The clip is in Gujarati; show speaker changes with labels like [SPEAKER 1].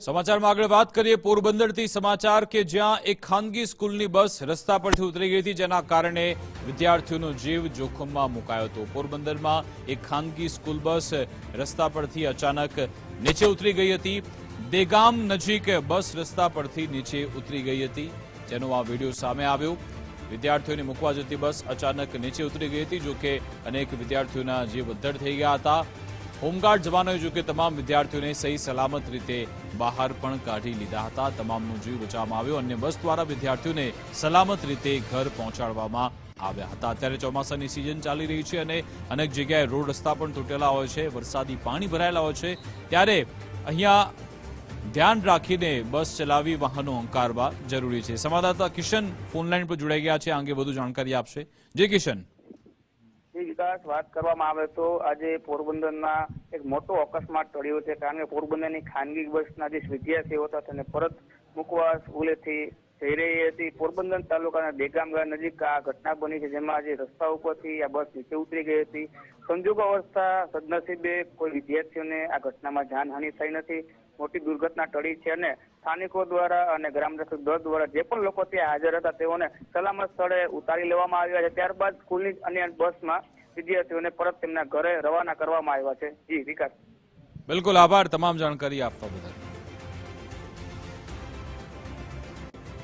[SPEAKER 1] સમાચારમાં આગળ વાત કરીએ પોરબંદરથી સમાચાર કે જ્યાં એક ખાનગી સ્કૂલની બસ રસ્તા પરથી ઉતરી ગઈ હતી, જેના કારણે વિદ્યાર્થીઓનો જીવ જોખમમાં મુકાયો હતો. પોરબંદરમાં એક ખાનગી સ્કૂલ બસ રસ્તા પરથી અચાનક નીચે ઉતરી ગઈ હતી. દેગામ નજીક બસ રસ્તા પરથી નીચે ઉતરી ગઈ હતી. જેનો આ વીડિયો સામે આવ્યો. વિદ્યાર્થીઓને મૂકવા જતી બસ અચાનક નીચે ઉતરી ગઈ હતી, જોકે અનેક વિદ્યાર્થીઓના જીવ અદ્ધર થઈ ગયા હતા. હોમગાર્ડ જવાનોએ જો કે તમામ વિદ્યાર્થીઓને સહી સલામત રીતે બહાર પણ કાઢી લીધા હતા. તમામનો જીવ બચાવવામાં આવ્યો. અન્ય બસ દ્વારા વિદ્યાર્થીઓને સલામત રીતે ઘર પહોંચાડવામાં આવ્યા હતા. અત્યારે ચોમાસાની સિઝન ચાલી રહી છે અને અનેક જગ્યાએ રોડ રસ્તા પણ તૂટેલા હોય છે, વરસાદી પાણી ભરાયેલા હોય છે. ત્યારે અહીંયા ધ્યાન રાખીને બસ ચલાવી વાહનો અંકારવા જરૂરી છે. સંવાદદાતા કિશન ફોનલાઈન પર જોડાઈ ગયા છે. આ અંગે વધુ જાણકારી આપશે. જે કિશન.
[SPEAKER 2] એ વિકાસ વાત કરવામાં આવે તો આજે પોરબંદરના એક મોટો અકસ્માત ટળ્યો છે, કારણ કે પોરબંદરની ખાનગી બસના જે વિદ્યાર્થીઓ હતા તેને પરત મૂકવા સ્કૂલેથી જઈ રહી હતી. પોરબંદર તાલુકાના દેગામ ગામ નજીક આ ઘટના બની છે, જેમાં આજે રસ્તા ઉપરથી આ બસ નીચે ઉતરી ગઈ હતી. સંજોગ અવસ્થા સદનસીબે કોઈ વિદ્યાર્થીઓને આ ઘટનામાં જાનહાનિ થઈ નથી. મોટી દુર્ઘટના ટળી છે અને સ્થાનિકો દ્વારા અને ગ્રામ રક્ષક દળ દ્વારા જે પણ લોકો ત્યાં હાજર હતા, તેઓને સલામત સ્થળે ઉતારી લેવામાં આવ્યા છે. ત્યારબાદ સ્કૂલની અન્ય બસમાં વિદ્યાર્થીઓને પરત તેમના ઘરે રવાના કરવામાં આવ્યા છે. જી, વિકાસ.
[SPEAKER 1] બિલકુલ આભાર. તમામ જાણકારી આપવા બદલ.